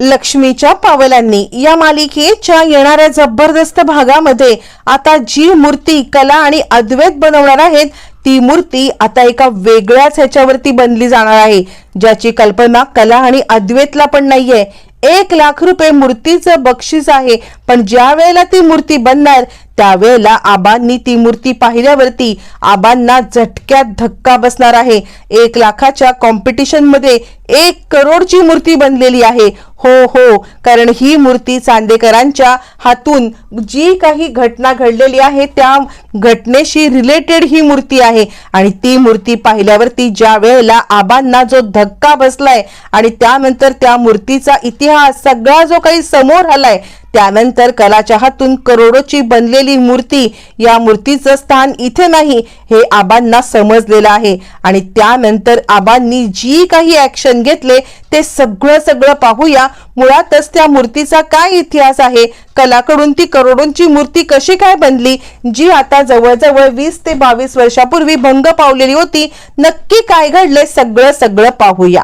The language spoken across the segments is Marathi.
लक्ष्मीच्या पावलांनी. या मालिकेच्या येणाऱ्या जबरदस्त भागामध्ये आता जी मूर्ती कला आणि अद्वैत बनवणार आहेत ती मूर्ती आता एका वेगळ्याच ह्याच्यावरती बनली जाणार आहे ज्याची कल्पना कला आणि अद्वैतला पण नाहीये. एक लाख रुपये मूर्तीचं बक्षीस आहे पण ज्या वेळेला ती मूर्ती बनणार त्यावेळेला आबांनी ती मूर्ती पाहिल्यावरती आबांना झटक्यात धक्का बसणार आहे. एक लाखाच्या कॉम्पिटिशनमध्ये एक करोडची मूर्ती बनलेली आहे. हो हो कारण ही मूर्ती चांदेकरांच्या हातून जी काही घटना घडलेली आहे त्या घटनेशी रिलेटेड ही मूर्ती आहे. आणि ती मूर्ती पाहिल्यावरती ज्या वेळेला आबांना जो धक्का बसलाय आणि त्यानंतर त्या मूर्तीचा इतिहास सगळा जो काही समोर आलाय त्यानंतर कलाच्या हातून करोडोची बनलेली मूर्ती या मूर्तीचं स्थान इथे नाही हे आबांना समजलेलं आहे. आणि त्यानंतर आबांनी जी काही ऍक्शन घेतले ते सगळं सगळं पाहूया. मुळातच त्या मूर्तीचा काय इतिहास आहे? कलाकडून ती करोडोंची मूर्ती कशी काय बनली? जी आता जवळजवळ वीस ते बावीस वर्षापूर्वी भंग पावलेली होती नक्की काय घडले सगळं सगळं पाहूया.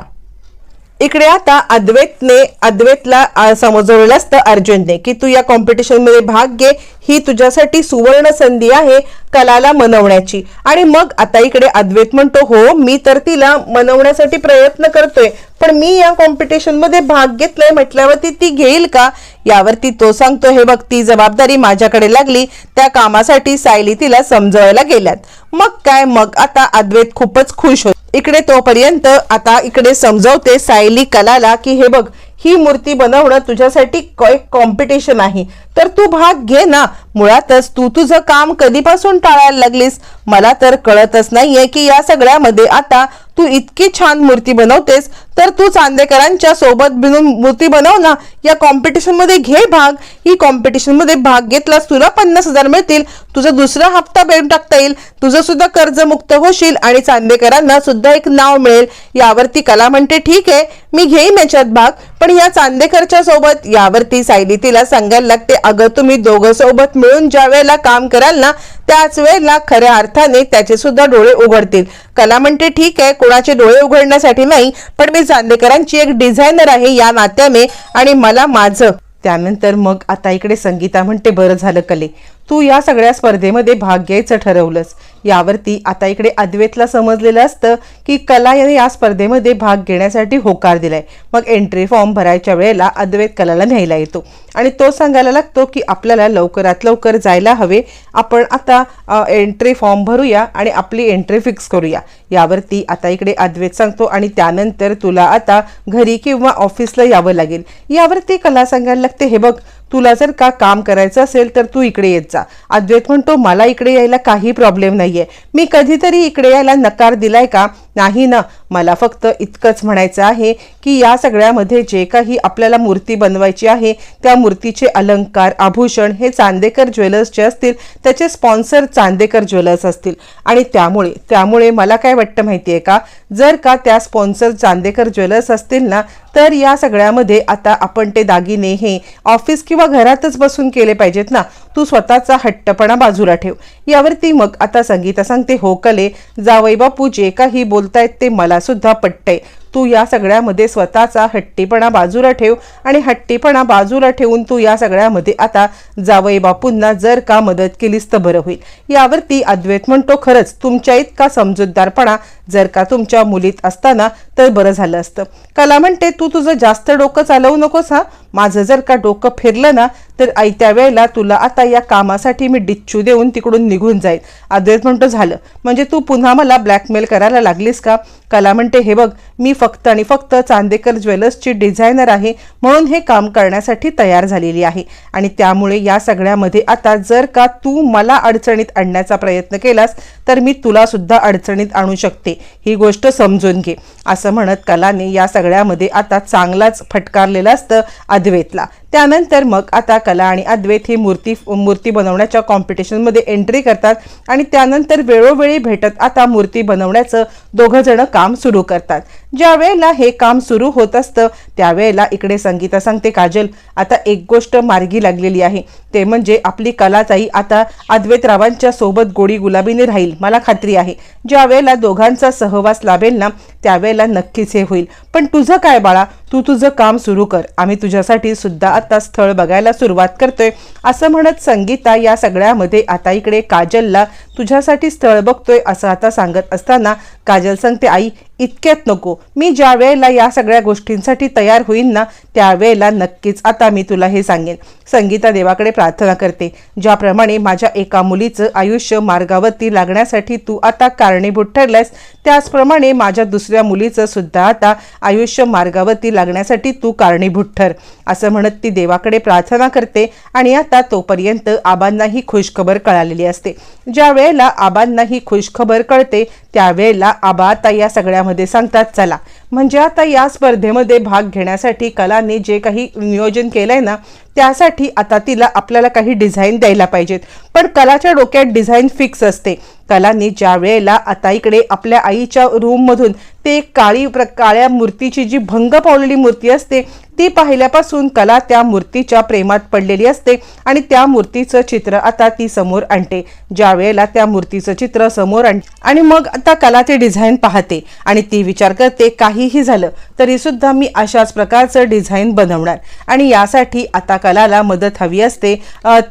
इकडे आता अद्वैतने अद्वैतला समजवलेलं असतं अर्जुनने की तू या कॉम्पिटिशनमध्ये भाग घे ही तुझ्यासाठी सुवर्ण संधी आहे कलाला मनवण्याची. आणि मग आता इकडे अद्वैत म्हणतो हो मी तर तिला मनवण्यासाठी प्रयत्न करतोय पण मी या कॉम्पिटिशनमध्ये भाग घेतलाय म्हटल्यावरती ती घेईल का? यावरती तो सांगतो हे बघ ती जबाबदारी माझ्याकडे लागली त्या कामासाठी सायली तिला समजवायला गेल्यात. मग काय? मग आता अद्वैत खूपच खुश होत. इकडे तोपर्यंत आता इकडे समजवते सायली कलाला की हे बघ ही मूर्ती बनवणं तुझ्यासाठी एक कॉम्पिटिशन आहे. तर तू भाग घे ना. मुळातच तू तुझं काम कधीपासून टाळायला लागलीस? मला तर कळतच नाहीये की या सगळ्यामध्ये आता तू इतकी छान मूर्ती बनवतेस तर तू चांदेकरांच्या सोबत बिनून मूर्ती बनव ना. या कॉम्पिटिशनमध्ये घे भाग. ही कॉम्पिटिशनमध्ये भाग घेतलास तुला पन्नास हजार मिळतील. तुझा दुसरा हप्ता भेटून टाकता येईल. तुझं सुद्धा कर्जमुक्त होशील आणि चांदेकरांना सुद्धा एक नाव मिळेल. यावरती कला म्हणते ठीक आहे मी घेईन याच्यात भाग. पण या चांदेकरच्या सोबत यावरती सायली तिला सांगायला लागते अगं तुम्ही दोघं सोबत मिळून ज्या वेळेला काम कराल ना त्याच वेळेला खऱ्या अर्थाने त्याचे सुद्धा डोळे उघडतील. कला म्हणते ठीक आहे कोणाचे डोळे उघडण्यासाठी नाही पण मी चांदेकरांची एक डिझायनर आहे या नात्याने आणि मला माझं. त्यानंतर मग आता इकडे संगीता म्हणते बरं झालं कले. तू या सगळ्या स्पर्धेमध्ये भाग घ्यायचं ठरवलंस. यावरती आता इकडे अद्वैतला समजलेलं असतं की कला याने या स्पर्धेमध्ये भाग घेण्यासाठी होकार दिलाय. मग एंट्री फॉर्म भरायच्या वेळेला अद्वैत कलाला न्यायला येतो. आणि तो सांगायला लागतो की आपल्याला लवकरात लवकर जायला हवे. आपण आता एंट्री फॉर्म भरूया आणि आपली एंट्री फिक्स करूया. यावरती आता इकडे अद्वैत सांगतो आणि त्यानंतर तुला आता घरी किंवा ऑफिसला यावं लागेल. यावरती कला सांगायला लागते हे बघ तुला जर का काम करायचं असेल तर तू इकडे येत जा. अद्वैत म्हणतो मला इकडे यायला काही प्रॉब्लेम नाहीये. मी कधीतरी इकडे यायला नकार दिलाय का? नाही ना. मला फक्त इतकंच म्हणायचं आहे की या सगळ्यामध्ये जे काही आपल्याला मूर्ती बनवायची आहे त्या मूर्तीचे अलंकार आभूषण हे चांदेकर ज्वेलर्सचे असतील त्याचे स्पॉन्सर चांदेकर ज्वेलर्स असतील. आणि त्यामुळे त्यामुळे मला काय वाटतं माहिती आहे का? जर का त्या स्पॉन्सर चांदेकर ज्वेलर्स असतील ना तर या सगळ्यामध्ये आता आपण ते दागिने हे ऑफिस किंवा घरातच बसून केले पाहिजेत ना. तू स्वतःचा हट्टपणा बाजूला ठेव. यावरती मग आता संगीता सांगते हो कले जावई बापू जे काही बोलतायत ते मला सुद्धा पटतंय. तू या सगळ्यामध्ये स्वतःचा हट्टीपणा बाजूला ठेव आणि हट्टीपणा बाजूला ठेवून तू या सगळ्यामध्ये आता जावई बापूंना जर का मदत केलीस तर बरं होईल. यावरती अद्वैत म्हणतो खरंच तुमच्या इतका समजूतदारपणा जर का तुमच्या मुलीत असताना तर बरं झालं असतं. कला म्हणते तू तुझं जास्त डोकं चालवू नकोस हा. माझं जर का डोकं फिरलं ना तर आयत्या वेळेला तुला आता या कामासाठी मी डिच्चू देऊन तिकडून निघून जाईल. अद्वैत म्हणतो झालं. म्हणजे तू पुन्हा मला ब्लॅकमेल करायला लागलीस का? कला म्हणते हे बघ मी फक्त आणि फक्त चांदेकर ज्वेलर्सची डिझायनर आहे म्हणून हे काम करण्यासाठी तयार झालेली आहे. आणि त्यामुळे या सगळ्यामध्ये आता जर का तू मला अडचणीत आणण्याचा प्रयत्न केलास तर मी तुला सुद्धा अडचणीत आणू शकते. ही गोष्ट समजून घे. असं म्हणत कलाने या सगळ्यामध्ये आता चांगलाच फटकारलेलं असतं अद्वैतला. त्यानंतर मग आता कला आणि अद्वैत ही मूर्ती मूर्ती बनवण्याच्या कॉम्पिटिशनमध्ये एंट्री करतात आणि त्यानंतर वेळोवेळी भेटत आता मूर्ती बनवण्याचं दोघं जण काम सुरू करतात. ज्या वेळेला हे काम सुरू होत असतं त्यावेळेला इकडे संगीता सांगते काजल आता एक गोष्ट मार्गी लागलेली आहे. ते म्हणजे आपली कलाताई आता अद्वैतरावांच्या सोबत गोडी गुलाबीने राहील मला खात्री आहे. ज्या वेळेला दोघांचा सहवास लाभेल ना त्यावेळेला नक्कीच हे होईल. पण तुझं काय बाळा? तू तुझं काम सुरू कर. आम्ही तुझ्यासाठी सुद्धा आता स्थळ बघायला सुरुवात करतोय. असं म्हणत संगीता या सगळ्यामध्ये आता इकडे काजलला तुझ्यासाठी स्थळ बघतोय असं आता सांगत असताना काजल सांगते आई इतक्यात नको. मी ज्या वेळेला या सगळ्या गोष्टींसाठी तयार होईन ना त्यावेळेला नक्कीच आता मी तुला हे सांगेन. संगीता देवाकडे प्रार्थना करते ज्याप्रमाणे माझ्या एका मुलीचं आयुष्य मार्गावरती लागण्यासाठी तू आता कारणीभूत ठरल्यास त्याचप्रमाणे माझ्या दुसऱ्या मुलीचं सुद्धा आता आयुष्य मार्गावरती लागण्यासाठी तू कारणीभूत ठर असं म्हणत ती देवाकडे प्रार्थना करते आणि आता तोपर्यंत आबांना ही खुशखबर कळालेली असते. ज्या वेळेला आबांना ही खुशखबर कळते त्यावेळेला आबा आता या सगळ्यामध्ये सांगतात चला. म्हणजे आता या स्पर्धेमध्ये भाग घेण्यासाठी कलाने जे काही नियोजन केलंय ना त्यासाठी आता तिला आपल्याला काही डिझाईन द्यायला पाहिजेत. पण कलाच्या डोक्यात डिझाईन फिक्स असते. कलाने ज्या वेळेला आता इकडे आपल्या आईच्या रूममधून ते काळी प्र काळ्या मूर्तीची जी भंग पावलेली मूर्ती असते ती पाहिल्यापासून कला त्या मूर्तीच्या प्रेमात पडलेली असते आणि त्या मूर्तीचं चित्र आता ती समोर आणते. ज्या वेळेला त्या मूर्तीचं चित्र समोर आण आणि मग आता कला ते डिझाईन पाहते आणि ती विचार करते काहीही झालं तरी सुद्धा मी अशाच प्रकारचं डिझाईन बनवणार आणि यासाठी आता कलाला मदत हवी असते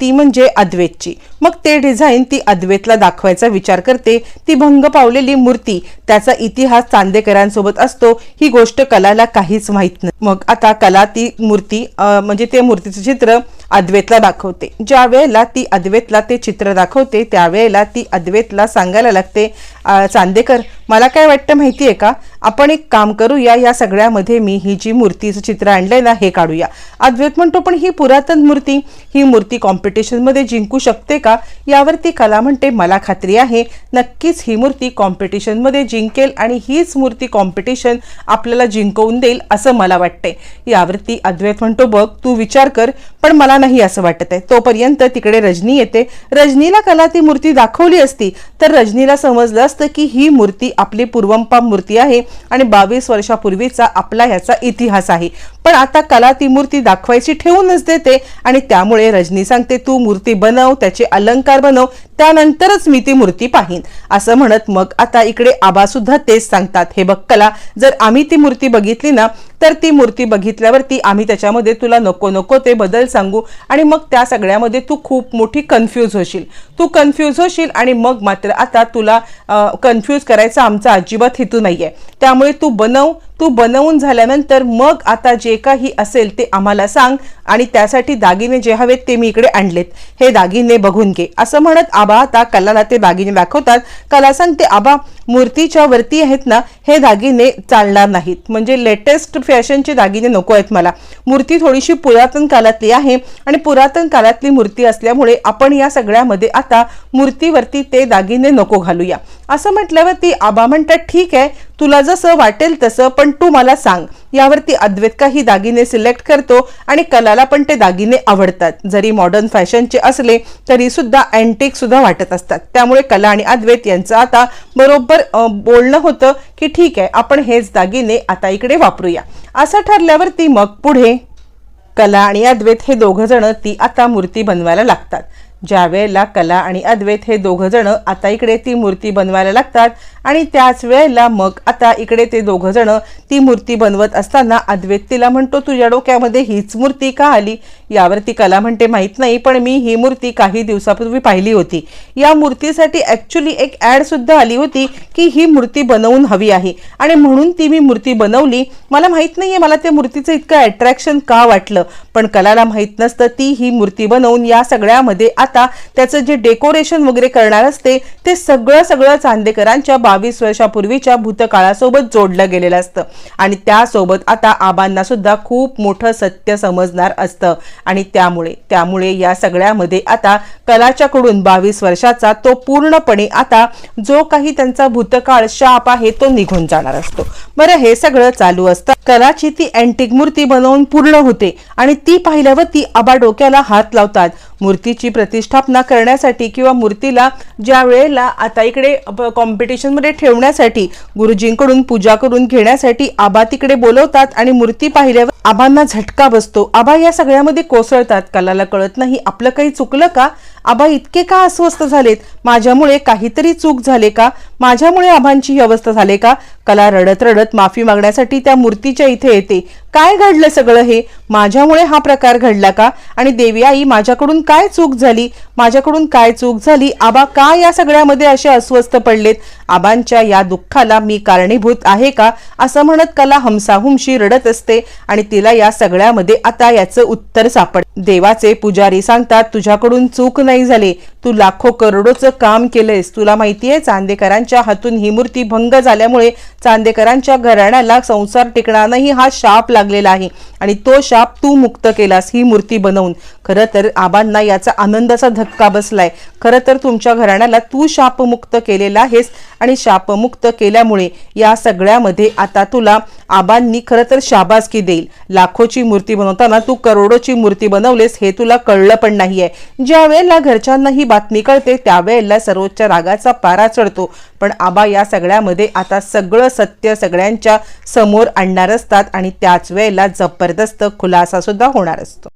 ती म्हणजे अद्वैतची. मग ते डिझाईन ती अद्वैतला दाखवायचा विचार करते. ती भंग पावलेली मूर्ती त्याचा इतिहास चांदेकरांसोबत असतो ही गोष्ट कलाला काहीच माहीत नाही. मग आता कला ती मूर्ती म्हणजे ते मूर्तीचं चित्र अद्वैतला दाखवते. ज्या वेळेला ती अद्वैतला ते चित्र दाखवते त्यावेळेला ती अद्वैतला सांगायला लागते चांदेकर मला काय वाटतं माहिती आहे का? आपण एक काम करूया या सगळ्यामध्ये मी ही जी मूर्तीचं चित्र आणलंय ना हे काढूया. अद्वैत म्हणतो पण ही पुरातन मूर्ती ही मूर्ती कॉम्पिटिशनमध्ये जिंकू शकते का? यावरती कला म्हणते मला खात्री आहे नक्कीच ही मूर्ती कॉम्पिटिशनमध्ये जिंकेल आणि हीच मूर्ती कॉम्पिटिशन आपल्याला जिंकवून देईल असं मला वाटतंय. यावरती अद्वैत म्हणतो बघ तू विचार कर पण मला नाही असं वाटत आहे. तोपर्यंत तिकडे रजनी येते. रजनीला कला ती मूर्ती दाखवली असती तर रजनीला समजलं असतं की ही मूर्ती आपली पूर्वंपाम मूर्ती आहे आणि बावीस वर्षापूर्वीचा आपला ह्याचा इतिहास आहे. पण आता कला ती मूर्ती दाखवायची ठेवूनच देते आणि त्यामुळे रजनी सांगते तू मूर्ती बनव त्याचे अलंकार बनव त्यानंतरच मी ती मूर्ती पाहीन. असं म्हणत मग आता इकडे आबा सुद्धा तेच सांगतात. हे बघ कला जर आम्ही ती मूर्ती बघितली ना तर ती मूर्ती बघितल्यावरती आम्ही त्याच्यामध्ये तुला नको नको ते बदल सांगू. आणि मग त्या सगळ्यामध्ये तू खूप मोठी कन्फ्यूज होशील. तू कन्फ्यूज होशील आणि मग मात्र आता तुला कन्फ्यूज करायचा आमचा अजिबात हेतू नाही आहे त्यामुळे तू बनव तू बनवून झाल्यानंतर मग आता जे काही असेल ते आम्हाला सांग आणि त्यासाठी दागिने जे हवेत ते मी इकडे आणलेत. हे दागिने बघून घे. असं म्हणत आबा आता कलाला ते दागिने दाखवतात. कला सांगते आबा मूर्तीच्या वरती आहेत ना हे दागिने चालणार नाहीत. म्हणजे लेटेस्ट फॅशनचे दागिने नको आहेत मला. मूर्ती थोडीशी पुरातन काळातली आहे आणि पुरातन काळातली मूर्ती असल्यामुळे आपण या सगळ्यामध्ये आता मूर्तीवरती ते दागिने नको घालूया. असं म्हटल्यावर ती आबा म्हणतात ठीक आहे तुला जसं वाटेल तसं पण तू मला सांग. यावरती अद्वैत काही दागिने सिलेक्ट करतो आणि कलाला पण ते दागिने आवडतात. जरी मॉडर्न फॅशनचे असले तरी सुद्धा अँटिक सुद्धा वाटत असतात. त्यामुळे कला आणि अद्वैत यांचं आता बरोबर बोलणं होतं की ठीक आहे आपण हेच दागिने आता इकडे वापरूया. असं ठरल्यावरती मग पुढे कला आणि अद्वैत हे दोघं जण ती आता मूर्ती बनवायला लागतात. ज्या वेळेला कला आणि अद्वैत हे दोघं जण आता इकडे ती मूर्ती बनवायला लागतात आणि त्याच वेळेला मग आता इकडे ते दोघं जण ती मूर्ती बनवत असताना अद्वैत तिला म्हणतो तुझ्या डोक्यामध्ये हीच मूर्ती का आली? यावरती कला म्हणते माहीत नाही पण मी ही मूर्ती काही दिवसापूर्वी पाहिली होती. या मूर्तीसाठी ॲक्च्युली एक ॲड सुद्धा आली होती की ही मूर्ती बनवून हवी आहे. आणि म्हणून ती मी मूर्ती बनवली. मला माहीत नाही आहे मला त्या मूर्तीचं इतकं अट्रॅक्शन का वाटलं. पण कलाला माहीत नसतं ती ही मूर्ती बनवून या सगळ्यामध्ये आता त्याचं जे डेकोरेशन वगैरे करणार असते ते सगळं सगळं चांदेकरांच्या बावीस वर्षापूर्वीच्या भूतकाळासोबत जोडलं गेलेलं असतं. आणि त्यासोबत आता आबांना सुद्धा खूप मोठं सत्य समजणार असतं. आणि त्यामुळे त्यामुळे या सगळ्यामध्ये आता कलाच्याकडून बावीस वर्षाचा तो पूर्णपणे आता जो काही त्यांचा भूतकाळ शाप आहे तो निघून जाणार असतो. बरं हे सगळं चालू असतं कलाची ती अँटिक मूर्ती बनवून पूर्ण होते. आणि ती पाहिल्यावर ती आबा डोक्याला हात लावतात. मूर्तीची प्रतिष्ठापना करण्यासाठी किंवा मूर्तीला ज्या वेळेला आता इकडे कॉम्पिटिशनमध्ये ठेवण्यासाठी गुरुजींकडून पूजा करून घेण्यासाठी आबा तिकडे बोलवतात आणि मूर्ती पाहिल्यावर आबांना झटका बसतो. आबा या सगळ्यामध्ये कोसळतात. कलाला कळत नाही. आपलं काही चुकलं का? आबा इतके का अस्वस्थ झालेत? माझ्यामुळे काहीतरी चूक झाले का? माझ्यामुळे आबांची ही अवस्था झाली का? कला रडत रडत माफी मागण्यासाठी त्या मूर्तीच्या इथे येते. काय घडलं सगळं हे? माझ्यामुळे हा प्रकार घडला का? आणि देवी आई माझ्याकडून काय चूक झाली? माझ्याकडून काय चूक झाली? आबा का या सगळ्यामध्ये असे अस्वस्थ पडलेत? आबांच्या या दुःखाला मी कारणीभूत आहे का? असं म्हणत कला हमसाहुमशी रडत असते आणि तिला या सगळ्यामध्ये आता याचं उत्तर सापड. देवाचे पुजारी सांगतात तुझ्याकडून चूक नाही झाली. तू लाखो करोडोचं काम केलंयस. तुला माहितीये चांदेकरांच्या हातून ही मूर्ती भंग झाल्यामुळे चांदेकरांच्या घराण्याला संसार टिकणार नाही हा शाप लागलेला आहे. आणि तो शाप तू मुक्त केलास ही मूर्ती बनवून. खरं तर आबांना याचा आनंदाचा धक्का बसलाय. खरं तर तुमच्या घराण्याला तू शापमुक्त केलेला आहेस आणि शापमुक्त केल्यामुळे या सगळ्यामध्ये आता तुला आबांनी खरं तर शाबासकी देईल. लाखोची मूर्ती बनवताना तू करोडोची मूर्ती बनवलेस हे तुला कळलं पण नाहीये. ज्या वेळेला घरच्यांना ही बातमी कळते त्यावेळेला सर्वोच्च रागाचा पारा चढतो. पण आबा या सगळ्यामध्ये आता सगळं सत्य सगळ्यांच्या समोर आणणार असतात आणि त्याच वेळेला जबरदस्त खुलासा सुद्धा होणार असतो.